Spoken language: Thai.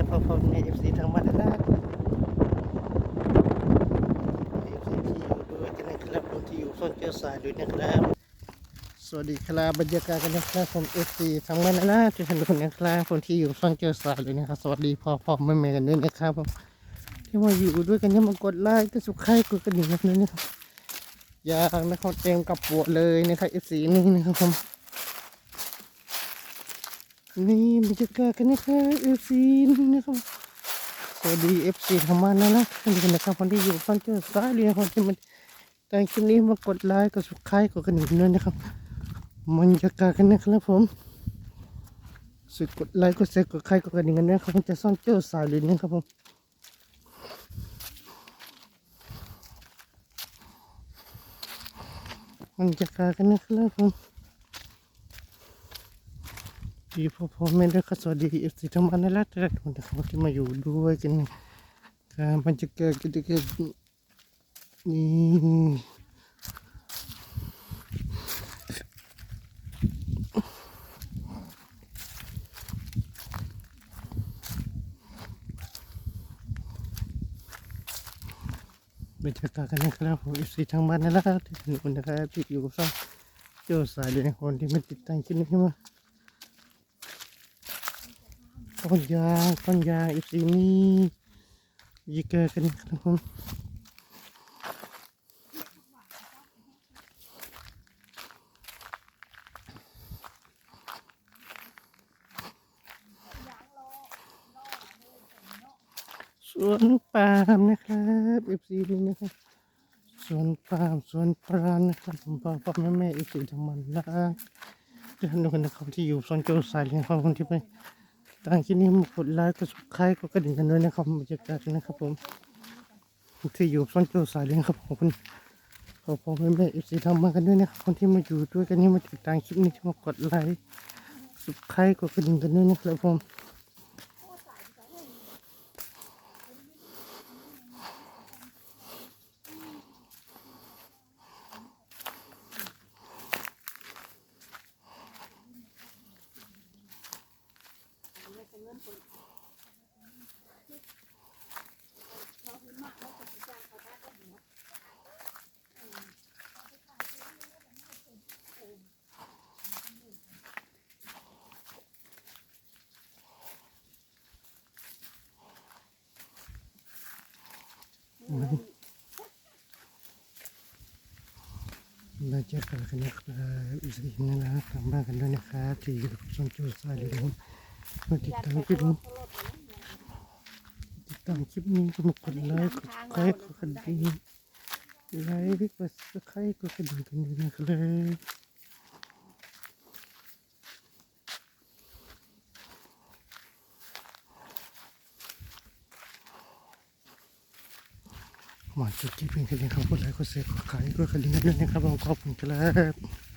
ร์พร้อมๆในเอฟซีทางบ้านนะเอฟซีที่อยู่ด้วยกันนะครับคนที่อยู่โซนเจ้าสายด้วยนะครับ สวัสดีครับบรรยากาศกันนะครับผมเอฟซีทางบ้านนะทุกท่านทุกคนนะครับคนที่อยู่โซนเจ้าสายด้วยนะครับ สวัสดีพ่อพ่อแม่แม่กันด้วยนะครับผมที่มาอยู่ด้วยกันเนี่ยมากดไลค์ก็สุขใครกดกระดิ่งแบบนี้นะครับอยากนะครับเต็มกับปวดเลยนะครับเอฟซีนี่นะครับผม นี่บรรยากาศกันนะครับเอฟซีนี่นะครับสวัสดีเอฟซีทางบ้านนะนะท่านผู้ชมนะครับคนที่อยู่ฟังเจอสายเรียนคนที่มันแต่งคลิปนี้มากดไลค์กดสุดท้ายกดกระดิ่งด้วยนะครับบรรยากาศกันนะครับผมสุดกดไลค์กดแชร์กดใครกดกระดิ่งกันด้วยครับผมจะซ่อนเจอสายเรียนนะครับผมบรรยากาศกันนะครับผม ดีพอพอแม่ด้วยครับสวัสดีเอฟซีทั้งบ้านและทุกคนนะครับที่มาอยู่ด้วยกันการบรรยากาศกิจกรรมนี่บรรยากาศกันนะครับผมเอฟซีทั้งบ้านนั่นแหละครับที่ทุกคนนะครับที่อยู่กับช่องเจ้าสายเลยนคนที่มาติดตามคลิปนี้ขึ้นมา ต้นยางต้นยางอีกสีนี้ยีเกอกันครับผมสวนปาล์มนะครับอีกสีนี้นะครับสวนปาล์มสวนปรานนะครับผมพ่อพ่อแม่แม่อีกสีทั้งหมดนะทุกท่านทุกคนนะครับที่อยู่โซนโจสายเลี้ยงครับคนที่ไป ต่างที่นี่มากดไลค์กดสุดท้ก็กระดิ่งกันด้วยนะครับบรรยากาศนะครับผมที่อยู่ซ่อนเจ้าสายเลี้ยงครับขอบคุณขอบคุณแม่แม่เอฟซีทำมากันด้วยนะครับคนที่มาอยู่ด้วยกันนี่มาติดตามคลิปนี้ที่มากดไลค์สุดท้ก็กระดิ่งกันด้วยนะครับผม บรรยากาศกันนะครับอีกสีนึงนะครับทำบ้านกันด้วยนะครับที่อยู่ซ่อนเจ้าสายเลี้ยง มาติดตามคลิปนี้ติดตามคลิปนี้ก็มากดไลค์กดไลค์กดกระดิ่งไลค์กดสไครต์กดกระดิ่งกันด้วยนะครับมอนจุดที่เป็นคดีของผู้ร้ายก็เสกขายก็คดีนั้นนะครับขอบคุณครับ